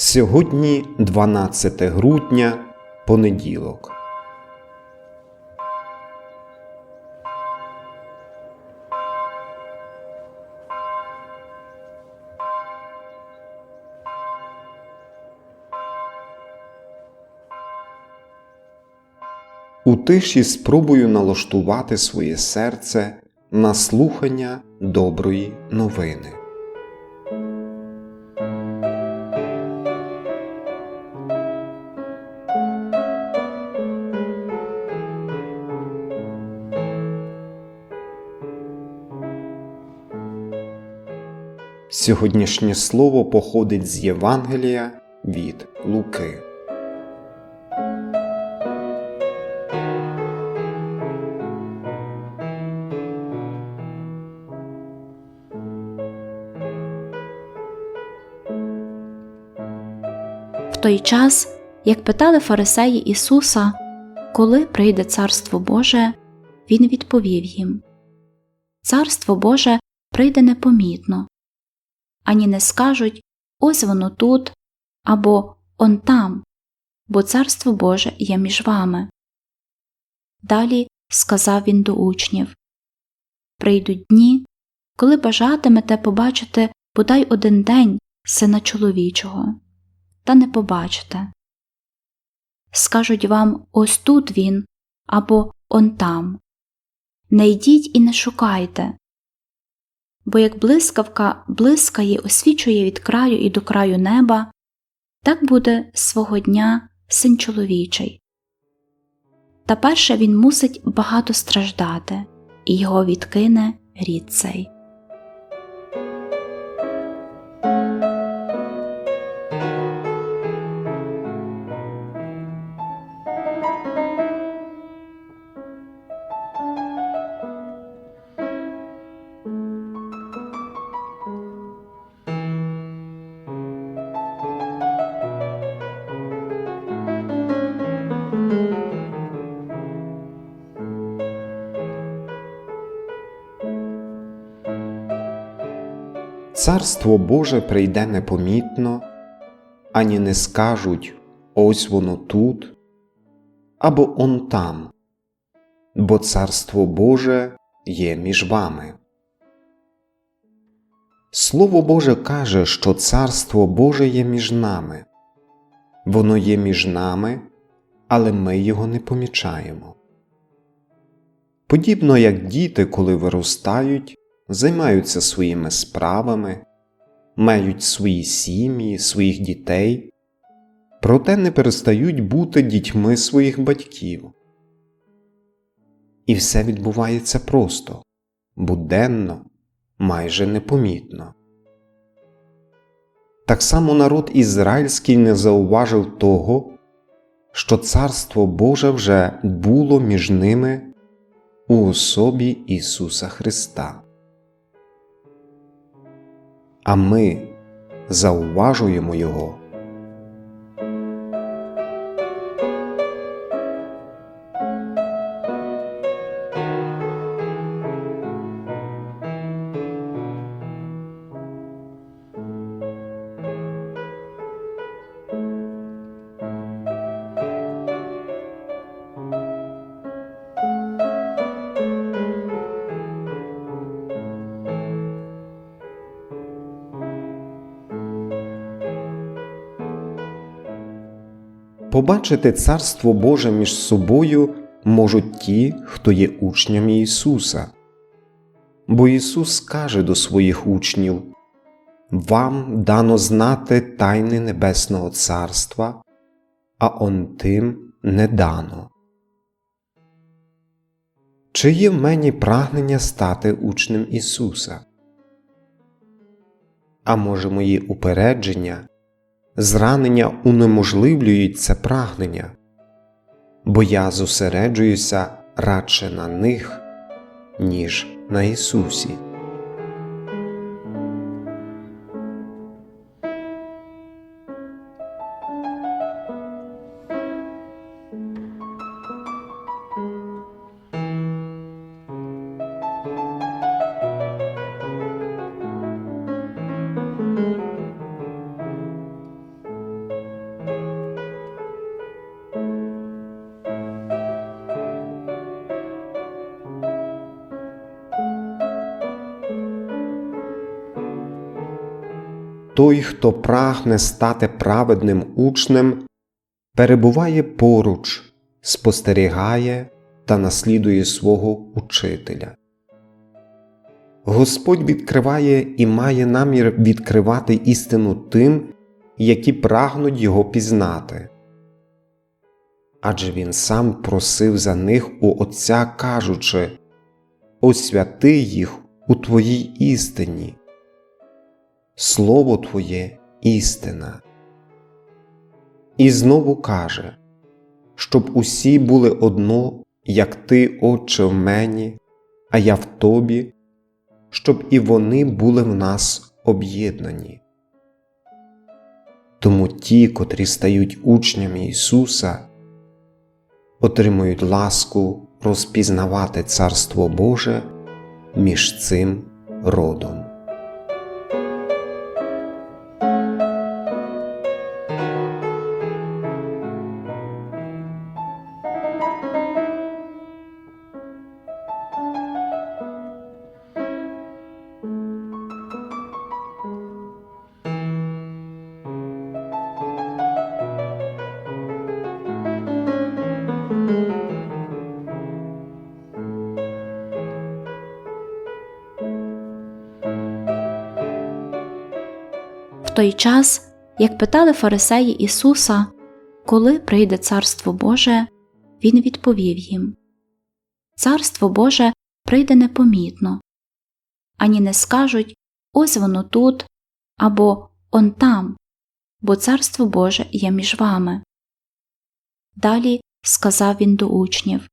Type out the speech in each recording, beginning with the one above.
Сьогодні 12 грудня, понеділок. У тиші спробую налаштувати своє серце на слухання доброї новини. Сьогоднішнє слово походить з Євангелія від Луки. В той час, як питали фарисеї Ісуса, коли прийде Царство Боже, Він відповів їм Царство Боже прийде непомітно, ані не скажуть ось воно тут або он там, бо Царство Боже є між вами. Далі сказав він до учнів Прийдуть дні, коли бажатимете побачити бодай один день сина чоловічого та не побачите. Скажуть вам ось тут він або он там. Не йдіть і не шукайте. Бо як блискавка блискає, освічує від краю і до краю неба, так буде свого дня син чоловічий. Та перше він мусить багато страждати, і його відкине рід цей. Царство Боже прийде непомітно, ані не скажуть ось воно тут або он там, бо Царство Боже є між вами. Слово Боже каже, що Царство Боже є між нами, воно є між нами, але ми його не помічаємо. Подібно як діти, коли виростають, займаються своїми справами, мають свої сім'ї, своїх дітей, проте не перестають бути дітьми своїх батьків. І все відбувається просто, буденно, майже непомітно. Так само народ ізраїльський не зауважив того, що Царство Боже вже було між ними у особі Ісуса Христа а ми зауважуємо його. Побачити Царство Боже між собою можуть ті, хто є учнями Ісуса. Бо Ісус каже до своїх учнів Вам дано знати тайни Небесного Царства, а он тим не дано. Чи є в мені прагнення стати учнем Ісуса? А може, мої упередження зранення унеможливлюють це прагнення, бо я зосереджуюся радше на них, ніж на Ісусі. Той, хто прагне стати праведним учнем, перебуває поруч, спостерігає та наслідує свого учителя. Господь відкриває і має намір відкривати істину тим, які прагнуть його пізнати. Адже він сам просив за них у Отця, кажучи Освяти їх у Твоїй істині. Слово Твоє істина. І знову каже, щоб усі були одно, як Ти, Отче, в мені, а я в Тобі, щоб і вони були в нас об'єднані. Тому ті, котрі стають учнями Ісуса, отримують ласку розпізнавати Царство Боже між цим родом. Той час, як питали фарисеї Ісуса, коли прийде Царство Боже, Він відповів їм. Царство Боже прийде непомітно, ані не скажуть ось воно тут або он там, бо Царство Боже є між вами. Далі сказав він до учнів.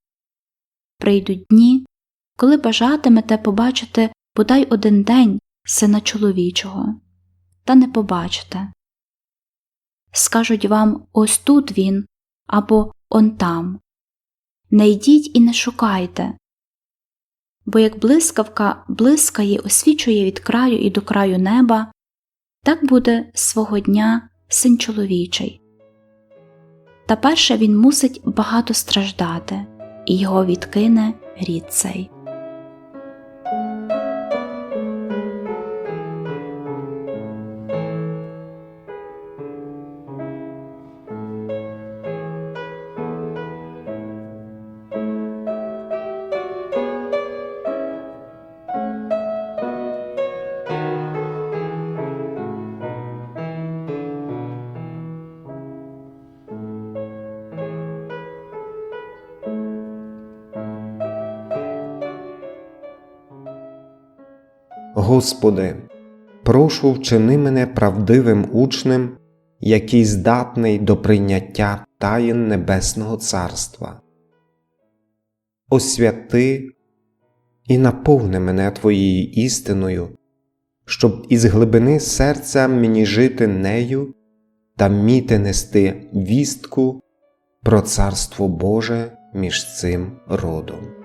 Прийдуть дні, коли бажатимете побачити бодай один день сина чоловічого та не побачите. Скажуть вам ось тут він або он там. Не йдіть і не шукайте. Бо як блискавка блискає, освічує від краю і до краю неба, так буде свого дня син чоловічий. Та перше він мусить багато страждати, і його відкине рід цей. Господи, прошу вчини мене правдивим учнем, який здатний до прийняття таїн Небесного Царства. Освяти і наповни мене Твоєю істиною, щоб із глибини серця мені жити нею та вміти нести вістку про Царство Боже між цим родом.